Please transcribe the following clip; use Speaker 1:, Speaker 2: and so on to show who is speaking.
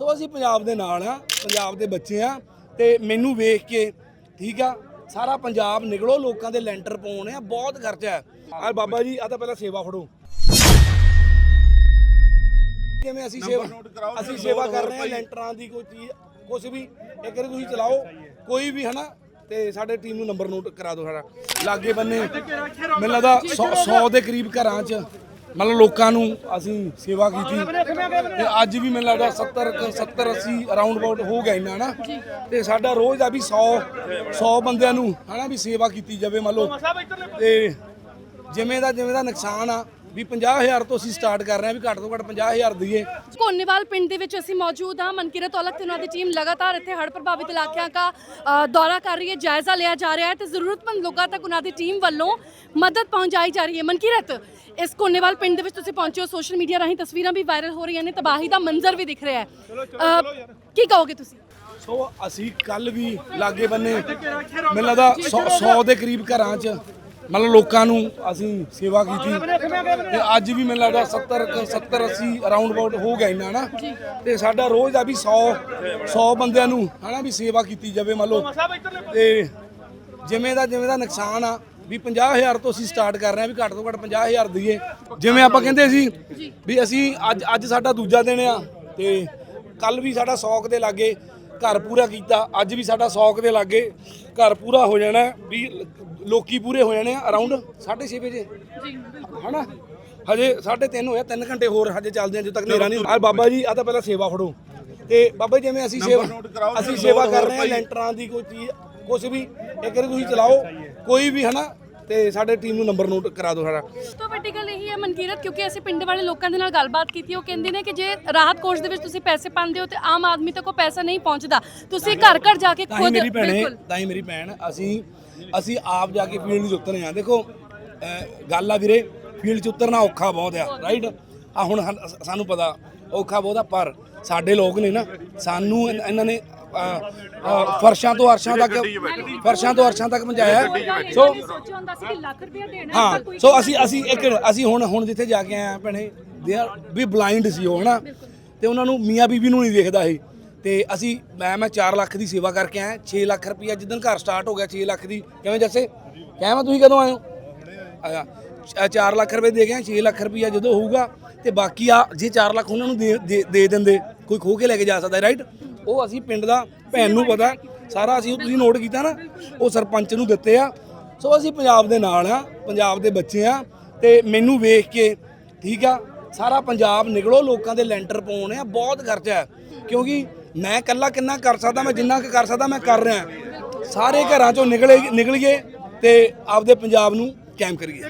Speaker 1: ਸੋ ਅਸੀਂ ਪੰਜਾਬ ਦੇ ਨਾਲ ਆ ਪੰਜਾਬ ਦੇ ਬੱਚੇ ਆ ਤੇ ਮੈਨੂੰ ਵੇਖ ਕੇ ਠੀਕ ਆ ਸਾਰਾ ਪੰਜਾਬ ਨਿਕਲੋ ਲੋਕਾਂ ਦੇ ਲੈਂਟਰ ਪਾਉਣੇ ਆ ਬਹੁਤ ਖਰਚਾ ਹੈ। ਆ ਬਾਬਾ ਜੀ ਆ ਤਾਂ ਪਹਿਲਾਂ ਸੇਵਾ ਫੜੋ। ਜਿਵੇਂ ਅਸੀਂ ਸੇਵਾ ਅਸੀਂ ਸੇਵਾ ਕਰ ਰਹੇ ਹਾਂ ਲੈਂਟਰਾਂ ਦੀ ਕੋਈ ਚੀਜ਼ ਕੁਝ ਵੀ ਇੱਕ ਵਾਰੀ ਤੁਸੀਂ ਚਲਾਓ ਕੋਈ ਵੀ ਹਨਾ ਤੇ ਸਾਡੇ ਟੀਮ ਨੂੰ ਨੰਬਰ ਨੋਟ ਕਰਾ ਦਿਓ ਸਾਡਾ। ਲਾਗੇ ਬੰਨੇ ਮੈਨੂੰ ਲੱਗਦਾ 100 ਦੇ ਕਰੀਬ ਘਰਾਂ 'ਚ। ਮਤਲਬ ਲੋਕਾਂ ਨੂੰ ਅਸੀਂ ਸੇਵਾ ਕੀਤੀ। ਤੇ ਅੱਜ ਵੀ ਮੈਨੂੰ ਲੱਗਦਾ 70 70 80 ਅਰਾਊਂਡ ਅਬਾਊਟ ਹੋ ਗਿਆ ਇੰਨਾ ਨਾ ਤੇ ਸਾਡਾ ਰੋਜ਼ ਦਾ ਵੀ 100 100 ਬੰਦਿਆਂ ਨੂੰ, ਹਨਾ, ਵੀ ਸੇਵਾ ਕੀਤੀ ਜਾਵੇ ਮੰਨ ਲਓ ਤੇ ਜਿਵੇਂ ਦਾ ਜਿਵੇਂ ਦਾ ਨੁਕਸਾਨ ਆ, ਵੀ 50000 ਤੋਂ ਅਸੀਂ ਸਟਾਰਟ ਕਰ ਰਹੇ ਹਾਂ ਵੀ ਘੱਟ ਤੋਂ ਘੱਟ 50000 ਦਈਏ।
Speaker 2: ਕੋਨੇਵਾਲ ਪਿੰਡ ਦੇ ਵਿੱਚ ਅਸੀਂ ਮੌਜੂਦ ਹਾਂ। ਮਨਕਿਰਤ ਔਲਖ ਤੇ ਉਹਨਾਂ ਦੀ ਟੀਮ ਲਗਾਤਾਰ ਇੱਥੇ ਹੜ੍ਹ ਪ੍ਰਭਾਵਿਤ ਇਲਾਕਿਆਂ ਦਾ ਦੌਰਾ ਕਰ ਰਹੀ ਹੈ, ਜਾਇਜ਼ਾ ਲਿਆ ਜਾ ਰਿਹਾ ਹੈ ਤੇ ਜ਼ਰੂਰਤਮੰਦ ਲੋਕਾਂ ਤੱਕ ਉਹਨਾਂ ਦੀ ਟੀਮ ਵੱਲੋਂ ਮਦਦ ਪਹੁੰਚਾਈ ਜਾ ਰਹੀ ਹੈ। ਮਨਕਿਰਤ ਇਸ ਕੋਨੇਵਾਲ ਪਿੰਡ ਦੇ ਵਿੱਚ ਤੁਸੀਂ ਪਹੁੰਚੇ ਹੋ ਸੋਸ਼ਲ ਮੀਡੀਆ ਰਾਹੀਂ ਤਸਵੀਰਾਂ ਵੀ ਵਾਇਰਲ ਹੋ ਰਹੀਆਂ ਨੇ ਤਬਾਹੀ ਦਾ ਮੰਜ਼ਰ ਵੀ ਦਿਖ ਰਿਹਾ ਹੈ। ਕੀ ਕਹੋਗੇ ਤੁਸੀਂ?
Speaker 1: ਸੋ ਅਸੀਂ ਕੱਲ ਵੀ ਲਾਗੇ ਬੰਨੇ ਮੈਨੂੰ ਲੱਗਦਾ 100 ਦੇ ਕਰੀਬ ਘਰਾਂ 'ਚ ਮਤਲਬ ਲੋਕਾਂ ਨੂੰ ਅਸੀਂ ਸੇਵਾ ਕੀਤੀ। ਤੇ ਅੱਜ ਵੀ ਮੈਨੂੰ ਲੱਗਦਾ 70 ਕੁ- 70 80 ਅਰਾਊਂਡ ਅਬਾਊਟ ਹੋ ਗਿਆ ਇੰਨਾ ਨਾ ਤੇ ਸਾਡਾ ਰੋਜ਼ ਦਾ ਵੀ 100 100 ਬੰਦਿਆਂ ਨੂੰ ਹਨਾ ਵੀ ਸੇਵਾ ਕੀਤੀ ਜਾਵੇ ਮੰਨ ਲਓ। ਤੇ ਜਿਵੇਂ ਦਾ ਜਿਵੇਂ ਦਾ ਨੁਕਸਾਨ ਆ ਵੀ 50000 ਤੋਂ ਅਸੀਂ ਸਟਾਰਟ ਕਰ ਰਹੇ ਹਾਂ ਵੀ ਘੱਟ ਤੋਂ ਘੱਟ 50000 ਦਈਏ। ਜਿਵੇਂ ਆਪਾਂ ਕਹਿੰਦੇ ਸੀ ਵੀ ਅਸੀਂ ਅੱਜ ਅੱਜ ਸਾਡਾ ਦੂਜਾ ਦਿਨ ਆ ਤੇ ਕੱਲ ਵੀ ਸਾਡਾ ਸੌਕ ਦੇ ਲਾਗੇ ਘਰ ਪੂਰਾ ਕੀਤਾ ਅੱਜ ਵੀ ਸਾਡਾ ਸੌਕ ਦੇ ਲਾਗੇ ਘਰ ਪੂਰਾ ਹੋ ਜਾਣਾ ਵੀ ਲੋਕੀ ਪੂਰੇ ਹੋ ਜਾਣੇ ਆ ਅਰਾਊਂਡ 6:30 ਵਜੇ। ਹਨਾ? ਹਜੇ 3:30 ਹੋਇਆ 3 ਘੰਟੇ ਹੋਰ ਹਜੇ ਚੱਲਦੇ ਆ ਜਦੋਂ ਤੱਕ ਹਨੇਰਾ ਨਹੀਂ ਆ ਬਾਬਾ ਜੀ ਆ ਤਾਂ ਪਹਿਲਾਂ ਸੇਵਾ ਫੜੋ। ਤੇ ਬਾਬਾ ਜੀ ਜਿਵੇਂ ਅਸੀਂ ਸੇਵਾ ਅਸੀਂ ਸੇਵਾ ਕਰ ਰਹੇ ਹਾਂ ਲੈਂਟਰਾਂ ਦੀ ਕੋਈ ਚੀਜ਼ ਕੁਝ ਵੀ ਇੱਕ ਵਾਰੀ ਤੁਸੀਂ ਚਲਾਓ ਕੋਈ ਵੀ ਹਨਾ? ਤੇ ਸਾਡੇ ਟੀਮ ਨੂੰ ਨੰਬਰ ਨੋਟ ਕਰਾ ਦਿਓ ਸਾਡਾ।
Speaker 2: ਉਸ ਤੋਂ ਵੱਡੀ ਗੱਲ ਇਹ ਹੈ ਮਨਕੀਰਤ ਕਿਉਂਕਿ ਅਸੀਂ ਪਿੰਡ ਵਾਲੇ ਲੋਕਾਂ ਦੇ ਨਾਲ ਗੱਲਬਾਤ ਕੀਤੀ ਉਹ ਕਹਿੰਦੇ ਨੇ ਕਿ ਜੇ ਰਾਹਤ ਕੋਸ਼ ਦੇ ਵਿੱਚ ਤੁਸੀਂ ਪੈਸੇ ਪਾਉਂਦੇ ਹੋ ਤੇ ਆਮ ਆਦਮੀ ਤੱਕ ਉਹ ਪੈਸਾ ਨਹੀਂ ਪਹੁੰਚਦਾ। ਤੁਸੀਂ ਘਰ ਘਰ ਜਾ ਕੇ
Speaker 1: ਤਾਂ ਹੀ
Speaker 2: ਖੁਦ
Speaker 1: ਮੇਰੀ ਭੈਣੇ
Speaker 2: ਬਿਲਕੁਲ।
Speaker 1: ਤਾਂ ਹੀ ਮੇਰੀ ਭੈਣ ਅਸੀਂ ਅਸੀਂ ਆਪ ਜਾ ਕੇ ਫੀਲਡ 'ਚ ਉਤਰਨੇ ਆ। ਦੇਖੋ ਅਹ ਗੱਲ ਆ ਵੀਰੇ ਫੀਲਡ 'ਚ ਉਤਰਨਾ ਔਖਾ ਬਹੁਤ ਆ ਰਾਈਟ ਆ ਹੁਣ ਹਨ- ਸਾਨੂੰ ਪਤਾ ਔਖਾ ਬਹੁਤ ਆ ਪਰ ਸਾਡੇ ਲੋਕ ਨੇ ਨਾ ਸਾਨੂੰ ਇਨ- ਇਹਨਾਂ ਨੇ ਫਰਸ਼ਾਂ ਤੋਂ ਅਰਸ਼ਾਂ ਤੱਕ ਫਰਸ਼ਾਂ ਤੋਂ ਅਰਸ਼ਾਂ ਤੱਕ ਪਹੁੰਚਾਇਆ। ਸੋ
Speaker 2: ਕਿ
Speaker 1: ਹਾਂ ਸੋ ਅਸੀਂ ਅਸੀਂ ਇੱਕ ਅਸੀਂ ਹੁਣ ਹੁਣ ਜਿੱਥੇ ਜਾ ਕੇ ਆਏ ਆ ਭੈਣੇ ਦੇ ਆਰ ਵੀ ਬਲਾਈਂਡ ਸੀ ਉਹ ਹਨਾ? ਤੇ ਉਹਨਾਂ ਨੂੰ ਮੀਆਂ ਬੀਬੀ ਨੂੰ ਨਹੀਂ ਦੇਖਦਾ ਇਹ। ਤੇ ਅਸੀਂ ਮੈਂ ਮੈਂ 4 ਲੱਖ ਦੀ ਸੇਵਾ ਕਰਕੇ ਆਇਆ 6 ਲੱਖ ਰੁਪਇਆ ਜਿੱਦਣ ਘਰ ਸਟਾਰਟ ਹੋ ਗਿਆ 6 ਲੱਖ ਦੀ। ਕਿਵੇਂ ਜੱਸੇ? ਕਿਵੇਂ ਤੁਸੀਂ ਕਦੋਂ ਆਏ ਹੋ? ਆਇਆ 4 ਲੱਖ ਰੁਪਏ ਦੇ ਗਏ 6 ਲੱਖ ਰੁਪਇਆ ਜਦੋਂ ਹੋਊਗਾ ਤੇ ਬਾਕੀ ਆ ਜੇ 4 ਲੱਖ ਉਹਨਾਂ ਨੂੰ ਦੇ- ਦੇ ਦਿੰਦੇ ਕੋਈ ਖੋ ਕੇ ਲੈ ਕੇ ਜਾ ਸਕਦਾ ਰਾਈਟ ਉਹ ਅਸੀਂ ਪਿੰਡ ਦਾ ਭੈਣ ਨੂੰ ਪਤਾ, ਸਾਰਾ ਅਸੀਂ ਤੁਸੀਂ ਨੋਟ ਕੀਤਾ ਨਾ, ਉਹ ਸਰਪੰਚ ਨੂੰ ਦਿੱਤੇ ਆ। ਸੋ ਅਸੀਂ ਪੰਜਾਬ ਦੇ ਨਾਲ ਆ, ਪੰਜਾਬ ਦੇ ਬੱਚੇ ਆ ਤੇ ਮੈਨੂੰ ਵੇਖ ਕੇ ਠੀਕ ਆ, ਸਾਰਾ ਪੰਜਾਬ ਨਿਕਲੋ, ਲੋਕਾਂ ਦੇ ਲੈਂਟਰ ਪਾਉਣ ਆ, ਬਹੁਤ ਖਰਚਾ ਹੈ ਕਿਉਂਕਿ ਮੈਂ ਇਕੱਲਾ ਕਿੰਨਾ ਕਰ ਸਕਦਾ, ਮੈਂ ਜਿੰਨਾ ਕੁ ਕਰ ਸਕਦਾ, ਮੈਂ ਕਰ ਰਿਹਾ। ਸਾਰੇ ਘਰਾਂ ਚੋਂ ਨਿਕਲੇ ਨਿਕਲੀਏ ਤੇ ਆਪਦੇ ਪੰਜਾਬ ਨੂੰ ਕਾਇਮ ਕਰੀਏ।